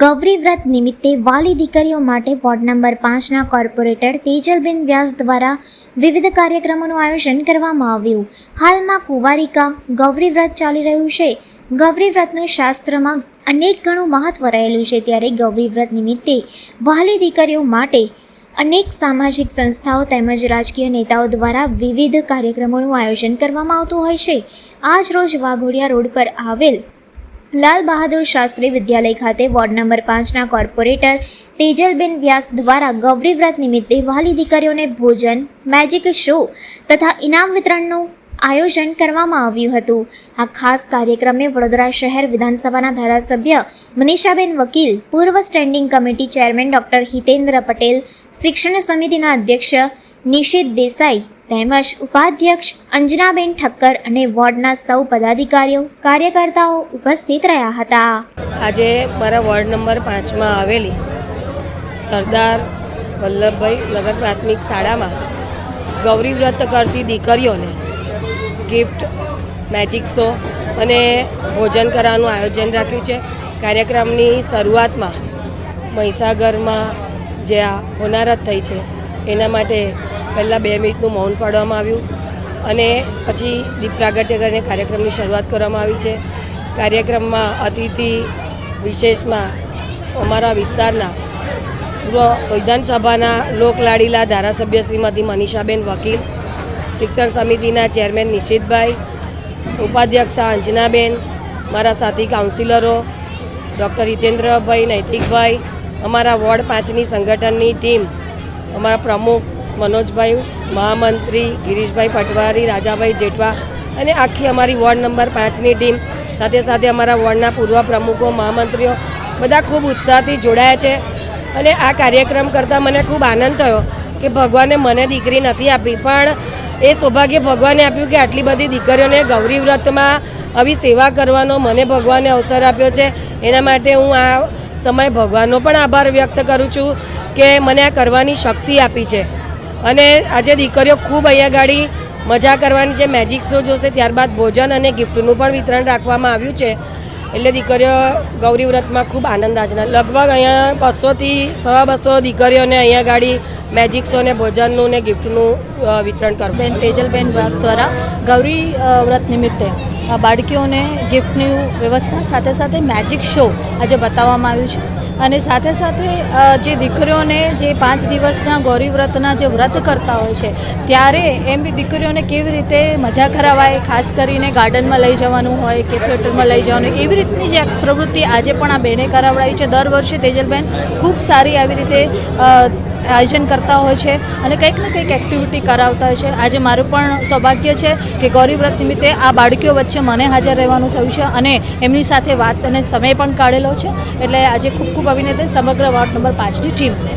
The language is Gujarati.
ગૌરી વ્રત નિમિત્તે વાલી દીકરીઓ માટે વોર્ડ નંબર પાંચના કોર્પોરેટર તેજલબેન વ્યાસ દ્વારા વિવિધ કાર્યક્રમોનું આયોજન કરવામાં આવ્યું. હાલમાં કુંવારિકા ગૌરી વ્રત ચાલી રહ્યું છે. ગૌરી વ્રતનું શાસ્ત્રમાં અનેક ઘણું મહત્વ રહેલું છે ત્યારે ગૌરી વ્રત નિમિત્તે વાલી દીકરીઓ માટે અનેક સામાજિક સંસ્થાઓ તેમજ રાજકીય નેતાઓ દ્વારા વિવિધ કાર્યક્રમોનું આયોજન કરવામાં આવતું હોય છે. આજ રોજ વાઘોડિયા રોડ પર આવેલ લાલ બહાદુર શાસ્ત્રી વિદ્યાલય ખાતે વોર્ડ નંબર પાંચના કોર્પોરેટર તેજલબેન વ્યાસ દ્વારા ગૌરીવ્રત નિમિત્તે વહાલી દીકરીઓને ભોજન મેજિક શો તથા ઇનામ વિતરણનું આયોજન કરવામાં આવ્યું હતું. આ ખાસ કાર્યક્રમે વડોદરા શહેર વિધાનસભાના ધારાસભ્ય મનીષાબેન વકીલ, પૂર્વ standing committee chairman doctor Hitendra Patel, શિક્ષણ સમિતિના અધ્યક્ષ નિશિત દેસાઈ તેમજ ઉપાધ્યક્ષ અંજનાબેન ઠક્કર અને વોર્ડના સૌ પદાધિકારીઓ, કાર્યકર્તાઓ ઉપસ્થિત રહ્યા હતા. આજે મારા વોર્ડ નંબર પાંચમાં આવેલી સરદાર વલ્લભભાઈ નગર પ્રાથમિક શાળામાં ગૌરી વ્રત કરતી દીકરીઓને ગિફ્ટ, મેજિક શો અને ભોજન કરવાનું આયોજન રાખ્યું છે. કાર્યક્રમની શરૂઆતમાં મહીસાગરમાં જે આ હોનારત થઈ છે, એના માટે પહેલાં બે મિનિટનું મૌન પાડવામાં આવ્યું અને પછી દીપ પ્રાગટ્ય કરીને કાર્યક્રમની શરૂઆત કરવામાં આવી છે. કાર્યક્રમમાં અતિથિ વિશેષમાં અમારા વિસ્તારના વિધાનસભાના લોકલાડીલા ધારાસભ્ય શ્રીમતી મનીષાબેન વકીલ, શિક્ષણ સમિતિના ચેરમેન નિશિતભાઈ, ઉપાધ્યક્ષ અંજનાબેન, મારા સાથી કાઉન્સિલરો, ડૉક્ટર હિતેન્દ્રભાઈ નૈતિકભાઈ, અમારા વોર્ડ પાંચની સંગઠનની ટીમ, અમારા પ્રમુખ મનોજભાઈ, મહામંત્રી, ગિરીશભાઈ પટવારી, રાજાભાઈ જેઠવા અને આખી અમારી વોર્ડ નંબર પાંચની ટીમ સાથે સાથે અમારા વોર્ડના પૂર્વ પ્રમુખો, મહામંત્રીઓ બધા ખૂબ ઉત્સાહથી જોડાયા છે. અને આ કાર્યક્રમ કરતાં મને ખૂબ આનંદ થયો કે ભગવાને મને દીકરી નથી આપી, પણ એ સૌભાગ્ય ભગવાને આપ્યું કે આટલી બધી દીકરીઓને ગૌરી વ્રતમાં આવી સેવા કરવાનો મને ભગવાને અવસર આપ્યો છે. એના માટે હું આ સમય ભગવાનનો પણ આભાર વ્યક્ત કરું છું કે મને આ કરવાની શક્તિ આપી છે. અને આજે દીકરીઓ ખૂબ અહીંયા ગાડી મજા કરવાની છે. મેજિક શો જોશે ત્યારબાદ ભોજન અને ગિફ્ટનું પણ વિતરણ રાખવામાં આવ્યું છે. એટલે દીકરીઓ ગૌરી વ્રતમાં ખૂબ આનંદ આજના લગભગ અહીંયા બસોથી સવા બસો દીકરીઓને અહીંયા ગાડી મેજિક શો ને ભોજનનું ને ગિફ્ટનું વિતરણ કરવું. બેન તેજલબેન વ્યાસ દ્વારા ગૌરી વ્રત નિમિત્તે બાળકીઓને ગિફ્ટની વ્યવસ્થા સાથે સાથે મેજિક શો આજે બતાવવામાં આવ્યું છે. અને સાથે સાથે જે દીકરીઓને જે પાંચ દિવસના ગૌરી વ્રતના જે વ્રત કરતા હોય છે, ત્યારે એમ બી દીકરીઓને કેવી રીતે મજા કરાવાય, ખાસ કરીને ગાર્ડનમાં લઈ જવાનું હોય કે થિયેટરમાં લઈ જવાનું, એવી રીતની જે પ્રવૃત્તિ આજે પણ આ બેને કરાવડાવી છે. દર વર્ષે તેજલબેન ખૂબ સારી આવી રીતે આયોજન કરતા હોય છે અને કંઈક ને કંઈક એક્ટિવિટી કરાવતા હોય છે. આજે મારું પણ સૌભાગ્ય છે કે ગૌરીવ્રત નિમિત્તે આ બાળકીઓ વચ્ચે મને હાજર રહેવાનું થયું છે અને એમની સાથે વાત અને સમય પણ કાઢેલો છે. એટલે આજે ખૂબ ખૂબ અભિનંદન સમગ્ર વોર્ડ નંબર પાંચની ટીમને.